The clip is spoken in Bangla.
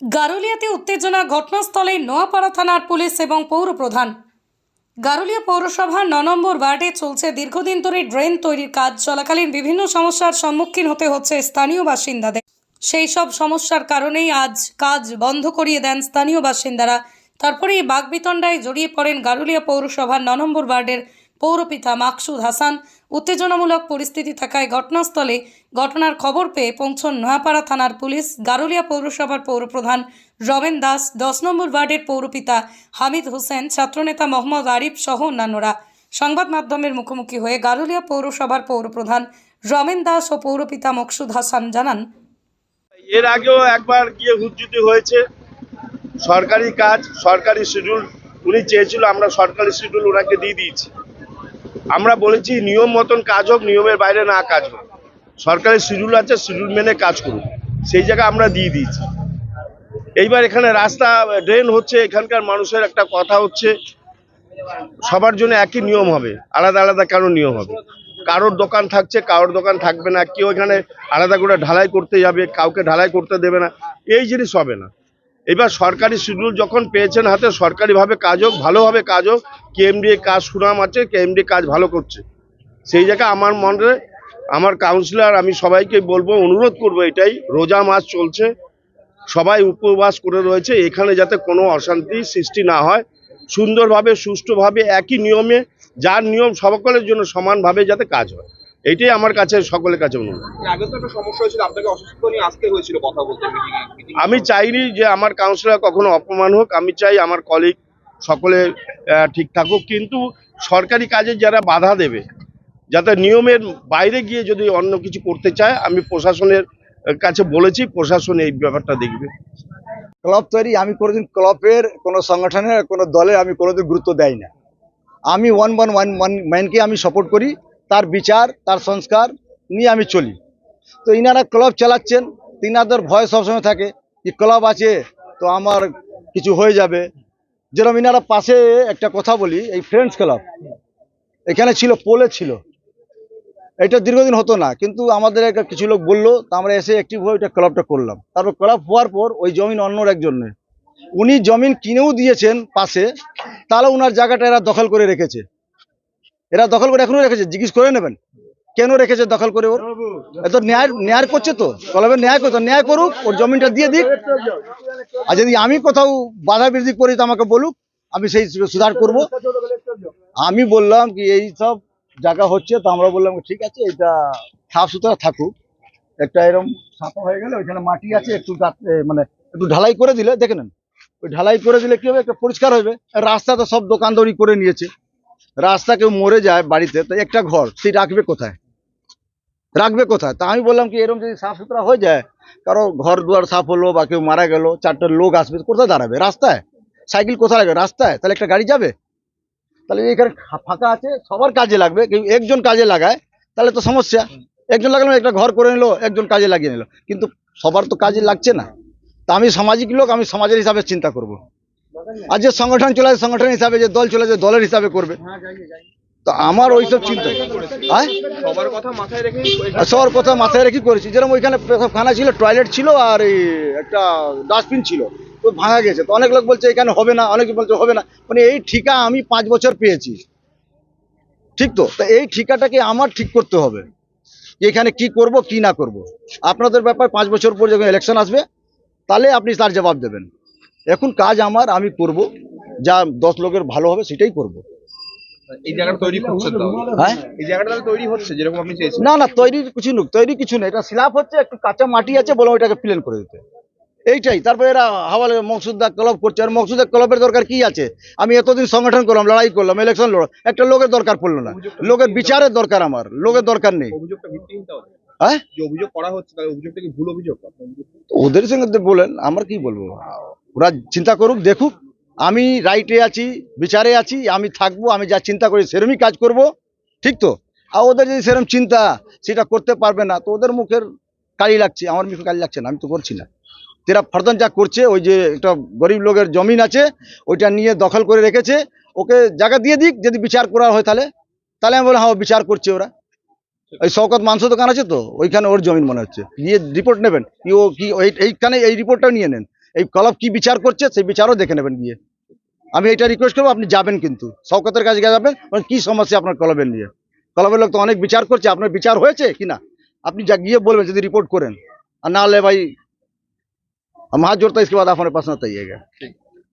গারুলিয়াতে উত্তেজনা ঘটনাস্থলে নোয়াপাড়া থানার পুলিশ এবং পৌর প্রধান। গারুলিয়া পৌরসভার ন নম্বর ওয়ার্ডে চলছে দীর্ঘদিন ধরে ড্রেন তৈরির কাজ, চলাকালীন বিভিন্ন সমস্যার সম্মুখীন হতে হচ্ছে স্থানীয় বাসিন্দাদের। সেই সব সমস্যার কারণেই আজ কাজ বন্ধ করিয়ে দেন স্থানীয় বাসিন্দারা। তারপরেই এই বাগবিতণ্ডায় জড়িয়ে পড়েন গারুলিয়া পৌরসভার ন নম্বর ওয়ার্ডের পৌরপিতা মাকসুদ হাসান উত্তেজনামূলক পরিস্থিতি থাকায় ঘটনাস্থলে ঘটনার খবর পেয়ে পৌঁছন নোয়াপাড়া থানার পুলিশ, গারুলিয়া পৌরসভার পৌরপ্রধান রমেন দাস, দশ নম্বর ওয়ার্ডের পৌরপিতা হামিদ হোসেন, ছাত্রনেতা মোহাম্মদ আরিফ সহ অন্যান্যরা। সংবাদ মাধ্যমের মুখোমুখি হয়ে গারুলিয়া পৌরসভার পৌরপ্রধান রমেন দাস ও পৌরপিতা মকসুদ হাসান জানান। এর আগেও একবার গিয়ে হুজ্জুতি হয়েছে। সরকারি কাজ, সরকারি শিডিউল উনি চেয়েছিল আমরা সরকারি শিডিউল ওনাকে দিয়ে দিয়েছি। আমরা বলেছি নিয়ম মতন কাজ হোক, নিয়মের বাইরে না কাজ হোক। সরকারি শিডিউল আছে, শিডিউল মেনে কাজ করুন সেই জায়গা আমরা দিয়ে দিয়েছি। এইবার এখানে রাস্তা, ড্রেন হচ্ছে, এখানকার মানুষের একটা কথা হচ্ছে, সবার জন্য একই নিয়ম হবে, আলাদা আলাদা কেন নিয়ম হবে। কারোর দোকান থাকছে, কারোর দোকান থাকবে না, কেউ এখানে আলাদা করে ঢালাই করতে যাবে, কাউকে ঢালাই করতে দেবে না, এই জিনিস হবে না। এবার সরকারি শিডিউল যখন পেয়েছেন হাতে, সরকারিভাবে কাজ হোক, ভালোভাবে কাজ হোক, কেএমডি কাজ সুনাম আছে, কেএমডি কাজ ভালো করছে। সেই জায়গায় আমার মনে, আমার কাউন্সিলর আমি সবাইকে বলব, অনুরোধ করব এটাই, রোজা মাস চলছে, সবাই উপবাস করে রয়েছে, এখানে যাতে কোনো অশান্তি সৃষ্টি না হয়, সুন্দরভাবে, সুষ্ঠুভাবে, একই নিয়মে, যার নিয়ম সকলের জন্য সমানভাবে যাতে কাজ হয়। এইটাই আমার কাছে সকলের কাছে অনুরোধ আগে তো একটা সমস্যা হয়েছিল আপনাকে অসুস্থ নিয়ে আসতে হয়েছিল কথা বলতে মিটিং আমি চাইনি যে আমার কাউন্সিলর কখনো অপমান হোক আমি চাই আমার কলিগ সকলে ঠিক থাকুক। কিন্তু সরকারি কাজে যারা বাধা দেবে যাতে নিয়মের বাইরে গিয়ে যদি অন্য কিছু করতে চায় আমি প্রশাসনের কাছে বলেছি প্রশাসন এই ব্যাপারটা দেখবে। ক্লাব তৈরি আমি কোনোদিন ক্লাবের কোনো সংগঠনের কোনো দলে আমি কোনোদিন গুরুত্ব দেই না। আমি ওয়ান ওয়ান ওয়ান ওয়ান ম্যানকে আমি সাপোর্ট করি তার বিচার, তার সংস্কার নিয়ে আমি চলি। তো ইনারা ক্লাব চালাচ্ছেন, তিনাদের ভয় সবসময় থাকে যে ক্লাব আছে তো আমার কিছু হয়ে যাবে। যেরকম ইনারা পাশে একটা কথা বলি, এই ফ্রেন্ডস ক্লাব, এখানে ছিল, পোলে ছিল। এটা দীর্ঘদিন হতো না, কিন্তু আমাদের একটা কিছু লোক বলল, তা আমরা এসে অ্যাক্টিভ হয়ে ওইটা ক্লাবটা করলাম। তারপর ক্লাব হওয়ার পর ওই জমিন অন্যর একজনে উনি জমিন কিনেও দিয়েছেন পাশে, তাহলে ওনার জায়গাটা এরা দখল করে রেখেছে। এরা দখল করে এখনও রেখেছে, জিজ্ঞেস করে নেবেন। কেন রেখেছে দখল করে ওর? এত ন্যায় ন্যায় করছে তো। ক্লাবের ন্যায় করতো ন্যায় করুক, ওর জমিনটা দিয়ে দিক। আর যদি আমি কোথাও বাধা বৃদ্ধি করি, তো আমাকে বলুক, আমি সেই সুধার করব। আমি বললাম কি, এই সব জায়গা হচ্ছে, তো আমরা বললাম ঠিক আছে এটা সাফ সুতরা থাকুক। একটা এরকম সাফা হয়ে গেলে, ওইখানে মাটি আছে, একটু মানে একটু ঢালাই করে দিলে, দেখে নেন। ওই ঢালাই করে দিলে কি হবে, একটা পরিষ্কার হবে রাস্তা তো সব দোকানদারি করে নিয়েছে। রাস্তা কেউ মরে যায় বাড়িতে, তো একটা ঘর, সেই রাখবে কোথায়? রাখবে কোথায়? তা আমি বললাম কি এরকম যদি সাফ সুতরা হয়ে যায়, কারও ঘর দুয়ার সাফ হলো বা কেউ মারা গেল, চারটে লোক আসবে, কোথায় দাঁড়াবে? রাস্তায়? সাইকেল কোথায় লাগবে রাস্তায়? তাহলে একটা গাড়ি যাবে? তাহলে এখানে ফাঁকা আছে, সবার কাজে লাগবে, কেউ একজন কাজে লাগায়, তাহলে তো সমস্যা। একজন লাগালো, একটা ঘর করে নিল, একজন কাজে লাগিয়ে নিল। কিন্তু সবার তো কাজে লাগছে না। তা আমি সামাজিক লোক, আমি সমাজের হিসাবে চিন্তা করব। আর যে সংগঠন চলে যায় সংগঠন হিসাবে, যে দল চলে যায় দলের হিসাবে করবে। তো আমার ওইসব চিন্তা। হ্যাঁ? সবার কথা মাথায় রেখে করেছি। যেরকম ওইখানে খানা ছিল টয়লেট ছিল আর এই একটা ডাস্টবিন ছিল, তো ভাঙা গেছে। তো অনেক লোক বলছে, এখানে হবে না। অনেকে বলছে, হবে না। মানে এই ঠিকা আমি পাঁচ বছর পেয়েছি। ঠিক তো? তা এই ঠিকাটাকে আমার ঠিক করতে হবে। যে এখানে কি করব, কি না করব। আপনাদের ব্যাপার পাঁচ বছর পর যখন ইলেকশন আসবে, তাহলে আপনি তার জবাব দেবেন। এখন কাজ আমার আমি করব। যা দশ লোকের ভালো হবে সেটাই করব। এই জায়গাটা তৈরি হচ্ছে হ্যাঁ? এই জায়গাটা তৈরি হচ্ছে যেরকম আপনি চেয়েছেন। না না তৈরির কিছু নয় তৈরি কিছু নেই। এটা স্ল্যাব হচ্ছে একটু কাঁচা মাটি আছে বলে ওইটাকে প্লেন করে দিতে। এইটাই তারপরে এরা হাওয়ালে মকসুদা ক্লাব করছে। আর মকসুদা ক্লাবের দরকার কি আছে? আমি এতদিন সংগঠন করলাম লড়াই করলাম ইলেকশন লড়। একটা লোকের দরকার পড়ল না। লোকের বিচারের দরকার আমার লোকের দরকার নেই। হ্যাঁ? অভিযোগ করা হচ্ছে অভিযোগটা কি ভুল অভিযোগ? ওদের সঙ্গে বলেন আমার কি বলব? ওরা চিন্তা করুক, দেখুক। আমি রাইটে আছি, বিচারে আছি, আমি থাকব, আমি যা চিন্তা করি সেরমই কাজ করব, ঠিক তো? আর ওদের যদি সেরম চিন্তা, সেটা করতে পারবে না, তো ওদের মুখের কালি লাগছে, আমার মুখে কালি লাগছে না, আমি তো করছি না। তেরা ফরদন যা করছে, ওই যে একটা গরিব লোকের জমিন আছে, ওইটা নিয়ে দখল করে রেখেছে, ওকে জায়গা দিয়ে দিক, যদি বিচার করা হয় তাহলে। তাহলে আমি বললাম হ্যাঁ বিচার করছে ওরা। ওই শওকত মাংস দোকান আছে তো, ওইখানে ওর জমিন মনে হচ্ছে। গিয়ে রিপোর্ট নেবেন, কি ও কি এইখানে এই রিপোর্টটাও নিয়ে নেন। এই ক্লাব কি বিচার করছে সেই বিচারও দেখে নেবেন গিয়ে আমি এটা রিকোয়েস্ট করবো আপনি যাবেন কিন্তু শওকতের কাছে গিয়ে যাবেন বলেন, কি সমস্যা আপনার ক্লাবের নিয়ে ক্লাবের লোক তো অনেক বিচার করছে আপনার বিচার হয়েছে কি না আপনি যা গিয়ে বলবেন যদি রিপোর্ট করেন আর না হলে ভাই हम हाथ जोड़ता इसके बाद आप हमारे पास ना आइएगा